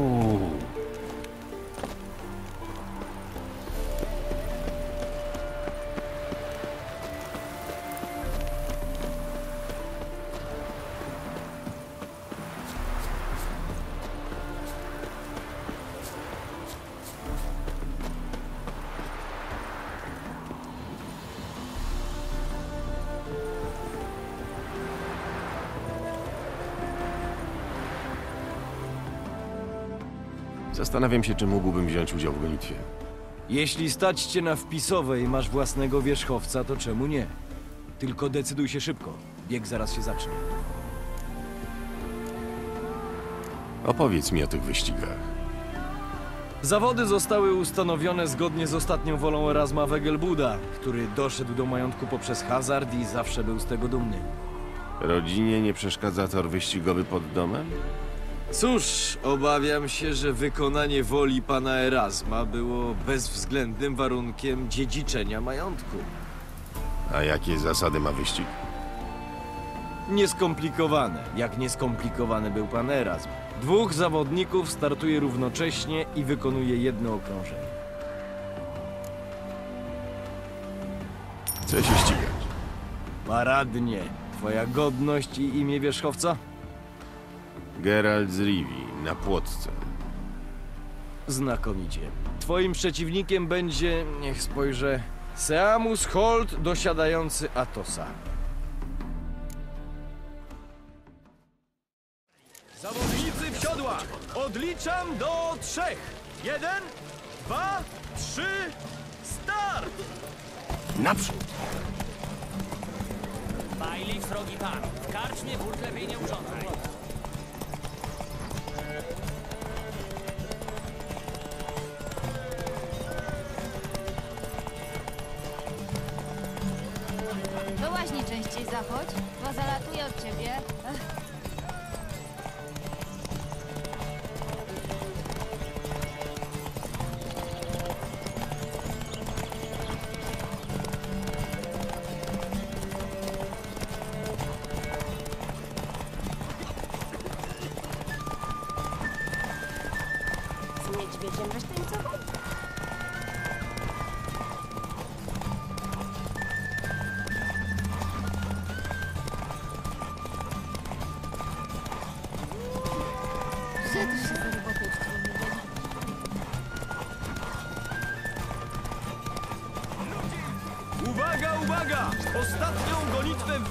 Uuu. Zastanawiam się, czy mógłbym wziąć udział w gonitwie. Jeśli stać cię na wpisowej i masz własnego wierzchowca, to czemu nie? Tylko decyduj się szybko. Bieg zaraz się zacznie. Opowiedz mi o tych wyścigach. Zawody zostały ustanowione zgodnie z ostatnią wolą Erasma Wegelbuda, który doszedł do majątku poprzez hazard i zawsze był z tego dumny. Rodzinie nie przeszkadza tor wyścigowy pod domem? Cóż, obawiam się, że wykonanie woli pana Erasma było bezwzględnym warunkiem dziedziczenia majątku. A jakie zasady ma wyścig? Nieskomplikowane, jak nieskomplikowany był pan Erasm. Dwóch zawodników startuje równocześnie i wykonuje jedno okrążenie. Chcę się ścigać. Paradnie. Twoja godność i imię wierzchowca? Geralt z Rivi, na płotce. Znakomicie. Twoim przeciwnikiem będzie, niech spojrzę, Seamus Holt dosiadający Atosa. Zawodnicy w siodłach! Odliczam do trzech! Jeden, dwa, trzy, start! Naprzód! Bailey, srogi pan. W karczmie lepiej nie urządzaj. Do łaźni częściej zachodź, bo zalatuję od ciebie.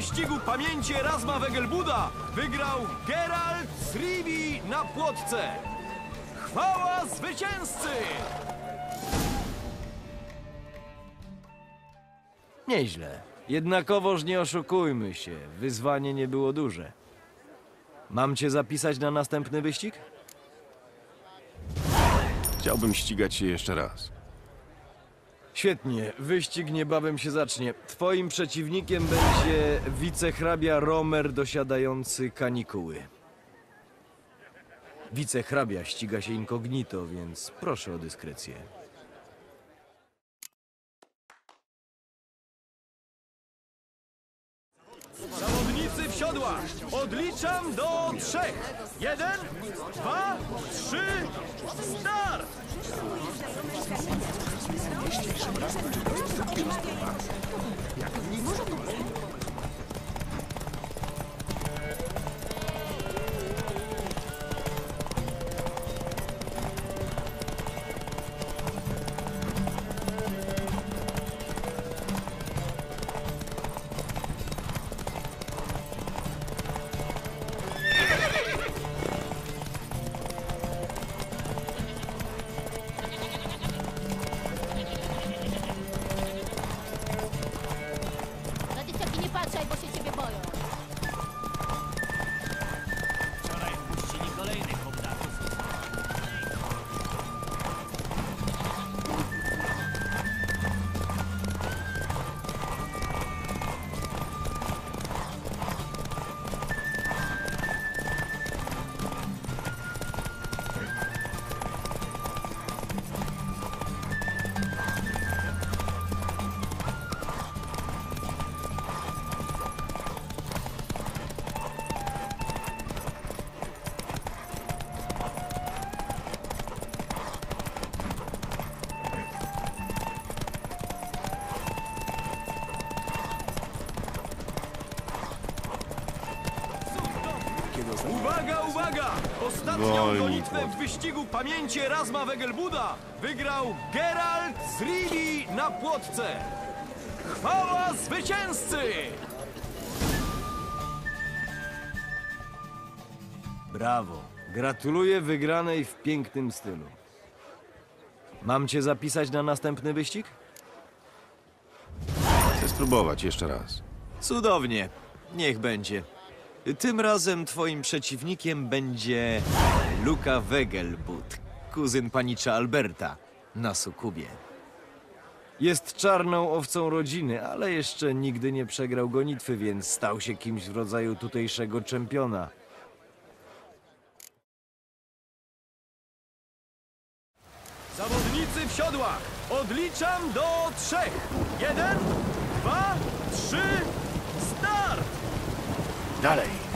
Wyścigu pamięci Erasma Wegelbuda wygrał Geralt z Rivi na płotce. Chwała zwycięzcy! Nieźle. Jednakowoż nie oszukujmy się, wyzwanie nie było duże. Mam cię zapisać na następny wyścig? Chciałbym ścigać się jeszcze raz. Świetnie, wyścig niebawem się zacznie. Twoim przeciwnikiem będzie wicehrabia Romer dosiadający kanikuły. Wicehrabia ściga się incognito, więc proszę o dyskrecję. Zawodnicy w siodłach! Odliczam do trzech! Jeden, dwa, trzy, start! najczęstszym razem czy po prostu często Jak nigdy. Ostatnią Wolniej, gonitwę w wyścigu pamięci Erasma Wegelbuda wygrał Geralt z Rivi na płotce. Chwała zwycięzcy! Brawo. Gratuluję wygranej w pięknym stylu. Mam cię zapisać na następny wyścig? Chcę spróbować jeszcze raz. Cudownie. Niech będzie. Tym razem twoim przeciwnikiem będzie Luka Wegelbud, kuzyn panicza Alberta na Sukubie. Jest czarną owcą rodziny, ale jeszcze nigdy nie przegrał gonitwy, więc stał się kimś w rodzaju tutejszego czempiona. Zawodnicy w siodłach! Odliczam do trzech! Jeden, dwa, trzy! Dalej!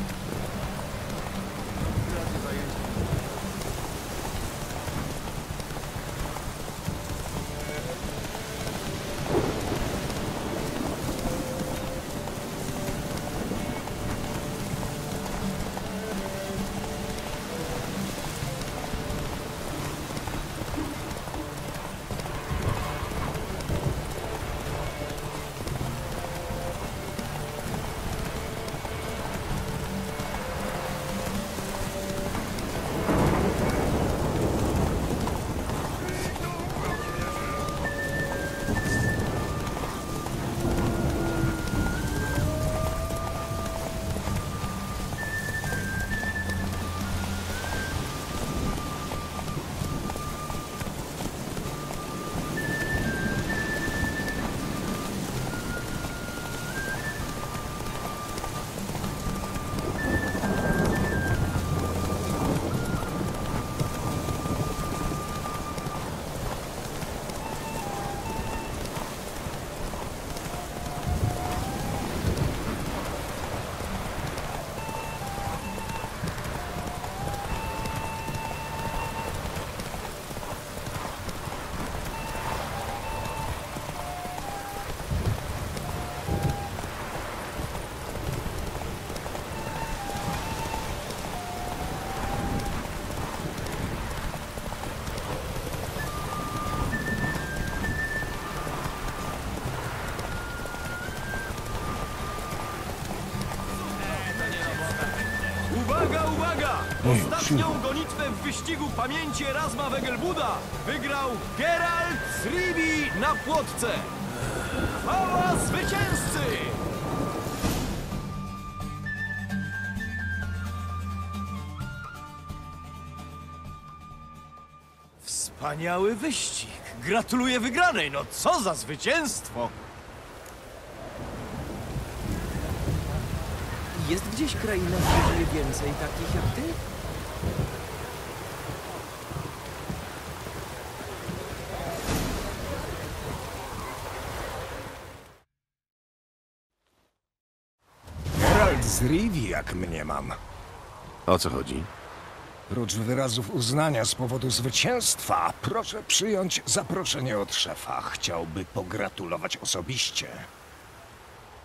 Uwaga, uwaga! Ostatnią gonitwę w wyścigu pamięci Erasma Wegelbuda wygrał Geralt z Rivi na płotce. Chwała zwycięzcy! Wspaniały wyścig! Gratuluję wygranej! No co za zwycięstwo! Jest gdzieś kraina, gdzie żyje więcej takich jak ty? Geralt z Rivi, jak mniemam. O co chodzi? Prócz wyrazów uznania z powodu zwycięstwa, proszę przyjąć zaproszenie od szefa. Chciałby pogratulować osobiście.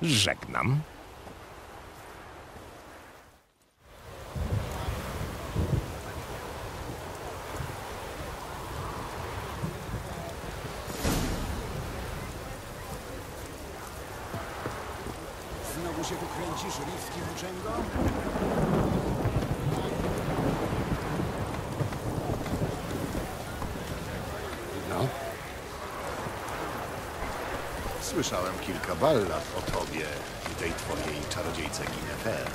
Żegnam. Słyszałem kilka ballad o tobie i tej twojej czarodziejce Guinevere.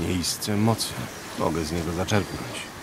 Miejsce mocy. Mogę z niego zaczerpnąć.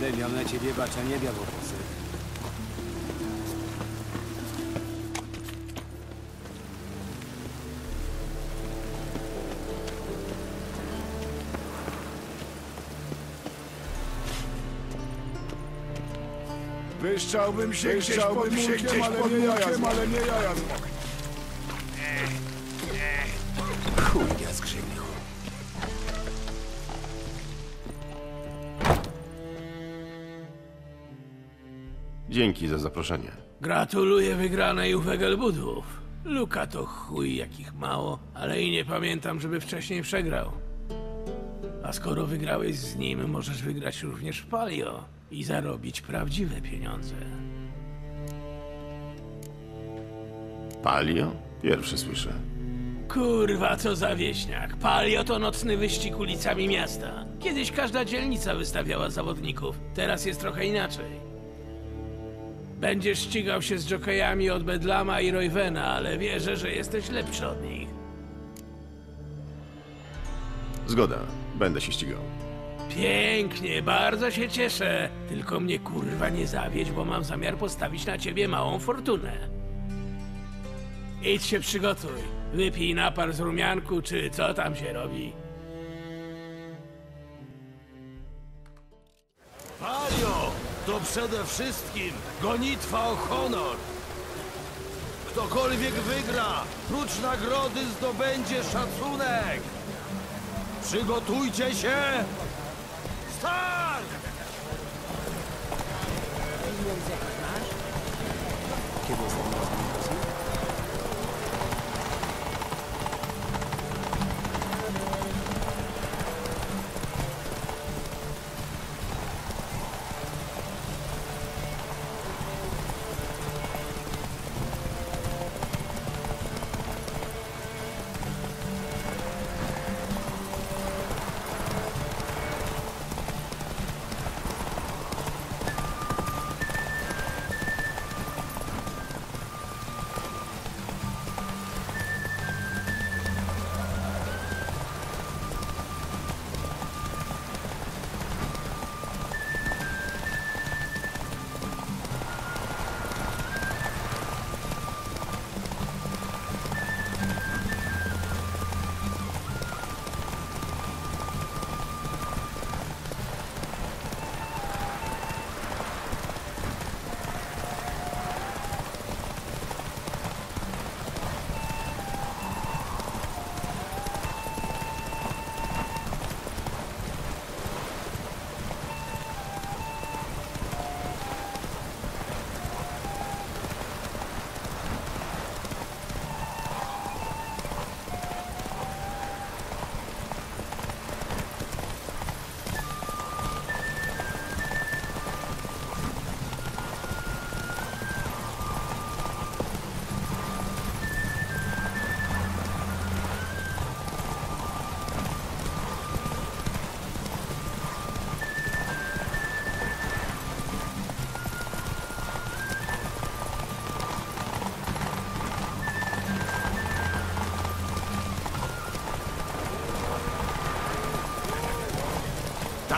Będę miał na ciebie baczenie białowłosy. Wyszczałbym się gdzieś pod murkiem, ale nie jaja, ale nie jaja Dzięki za zaproszenie. Gratuluję wygranej u Wegelbudów. Luka to chuj jakich mało, ale i nie pamiętam, żeby wcześniej przegrał. A skoro wygrałeś z nim, możesz wygrać również w Palio i zarobić prawdziwe pieniądze. Palio? Pierwszy słyszę. Kurwa, co za wieśniak. Palio to nocny wyścig ulicami miasta. Kiedyś każda dzielnica wystawiała zawodników, teraz jest trochę inaczej. Będziesz ścigał się z jokejami od Bedlama i Roywena, ale wierzę, że jesteś lepszy od nich. Zgoda, będę się ścigał. Pięknie, bardzo się cieszę. Tylko mnie kurwa nie zawiedź, bo mam zamiar postawić na ciebie małą fortunę. Idź się przygotuj. Wypij napar z rumianku, czy co tam się robi. Palio to przede wszystkim gonitwa o honor. Ktokolwiek wygra, prócz nagrody zdobędzie szacunek. Przygotujcie się. Start! Kiedy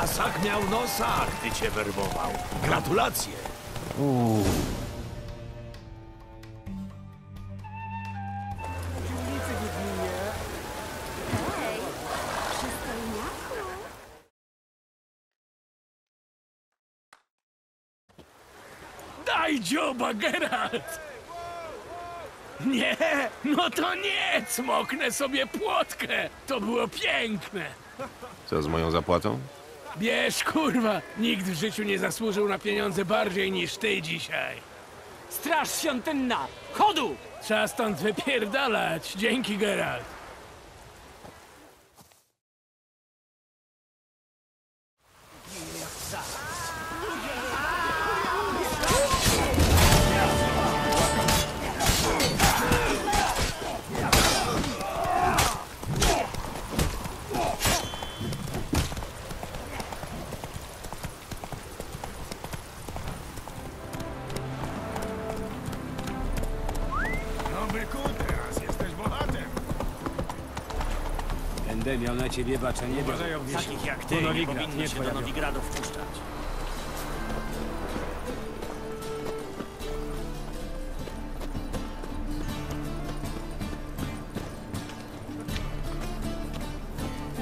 Tasak miał nosa, gdy cię werbował. Gratulacje. Przystojniaku. Daj dzioba, Geralt! Nie, no to nie! Cmoknę sobie płotkę! To było piękne! Co z moją zapłatą? Bierz, kurwa! Nikt w życiu nie zasłużył na pieniądze bardziej niż ty dzisiaj. Straż świątynna! Chodu! Trzeba stąd wypierdalać. Dzięki, Geralt. ciebie baczenie. Uważaj obniżę. Takich jak ty nie powinno się do Nowigradu wpuszczać.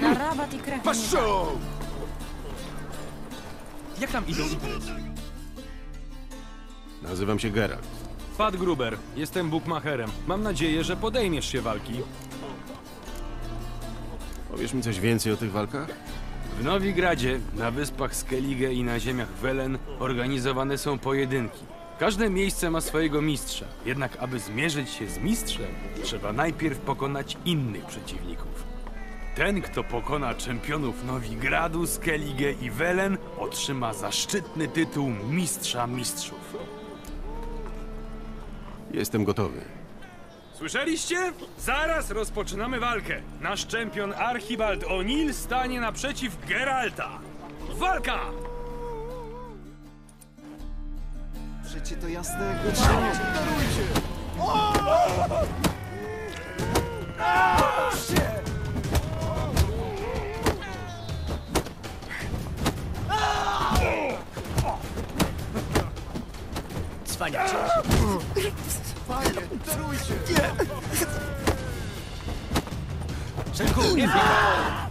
Na rabat i krew Paszo! Jak tam idą? Nazywam się Geralt. Pat Gruber, jestem bukmacherem. Mam nadzieję, że podejmiesz się walki. Powiesz mi coś więcej o tych walkach? W Nowigradzie, na wyspach Skellige i na ziemiach Welen organizowane są pojedynki. Każde miejsce ma swojego mistrza, jednak aby zmierzyć się z mistrzem, trzeba najpierw pokonać innych przeciwników. Ten, kto pokona czempionów Nowigradu, Skellige i Welen, otrzyma zaszczytny tytuł Mistrza Mistrzów. Jestem gotowy. Słyszeliście? Zaraz rozpoczynamy walkę. Nasz czempion Archibald O'Neill stanie naprzeciw Geralta. Walka! Przecie to jasne jak. Cwaniacie. Szenku, nie bij!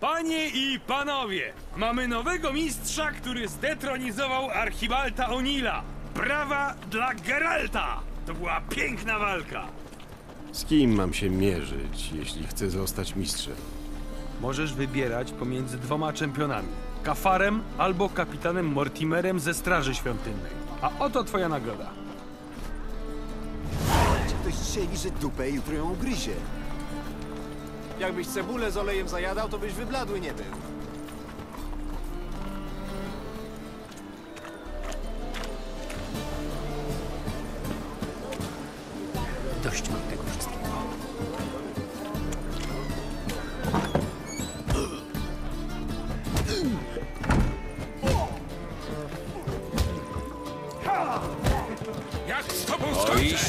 Panie i panowie, mamy nowego mistrza, który zdetronizował Archibalta O'Neilla. Brawa dla Geralta! To była piękna walka. Z kim mam się mierzyć, jeśli chcę zostać mistrzem? Możesz wybierać pomiędzy dwoma czempionami. Kafarem albo kapitanem Mortimerem ze Straży Świątynnej. A oto twoja nagroda. Ktoś strzeli, że dupę jutro ją ugryzie? Jakbyś cebulę z olejem zajadał, to byś wybladły nie był.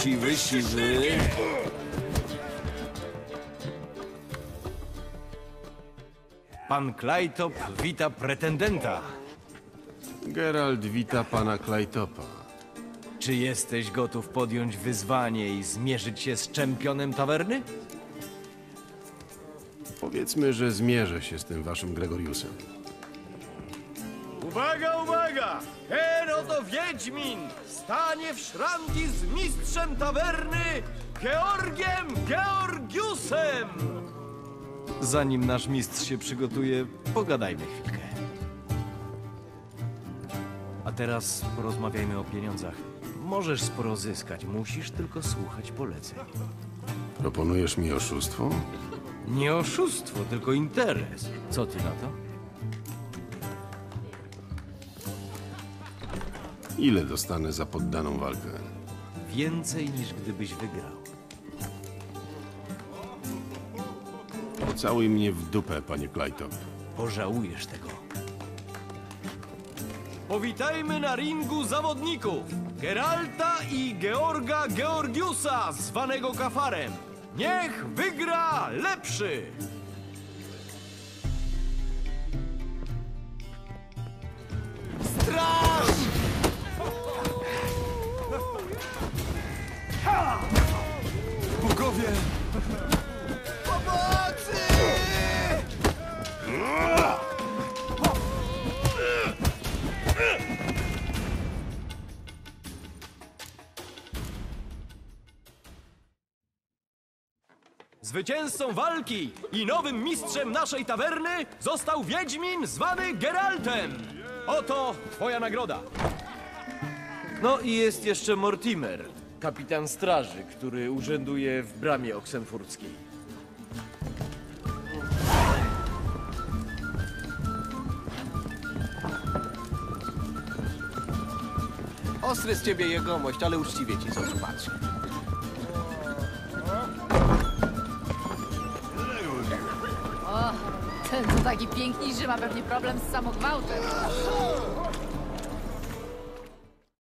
Siwy, siwy. Pan Klejtop wita pretendenta. Geralt wita pana Klejtopa. Czy jesteś gotów podjąć wyzwanie i zmierzyć się z czempionem tawerny? Powiedzmy, że zmierzę się z tym waszym Gregoriusem. Uwaga, uwaga! Oto Wiedźmin stanie w szranki z mistrzem tawerny Georgiem Georgiusem! Zanim nasz mistrz się przygotuje, pogadajmy chwilkę. A teraz porozmawiajmy o pieniądzach. Możesz sporo zyskać, musisz tylko słuchać poleceń. Proponujesz mi oszustwo? Nie oszustwo, tylko interes. Co ty na to? Ile dostanę za poddaną walkę? Więcej niż gdybyś wygrał. Pocałuj mnie w dupę, panie Klejtop. Pożałujesz tego. Powitajmy na ringu zawodników! Geralta i Georga Georgiusa, zwanego Kafarem. Niech wygra lepszy! Zwycięzcą walki i nowym mistrzem naszej tawerny został Wiedźmin zwany Geraltem. Oto twoja nagroda. No i jest jeszcze Mortimer, kapitan straży, który urzęduje w bramie oksenfurckiej. Ostry z ciebie jegomość, ale uczciwie ci oczu patrzę. To taki piękniszy ma pewnie problem z samogwałtem.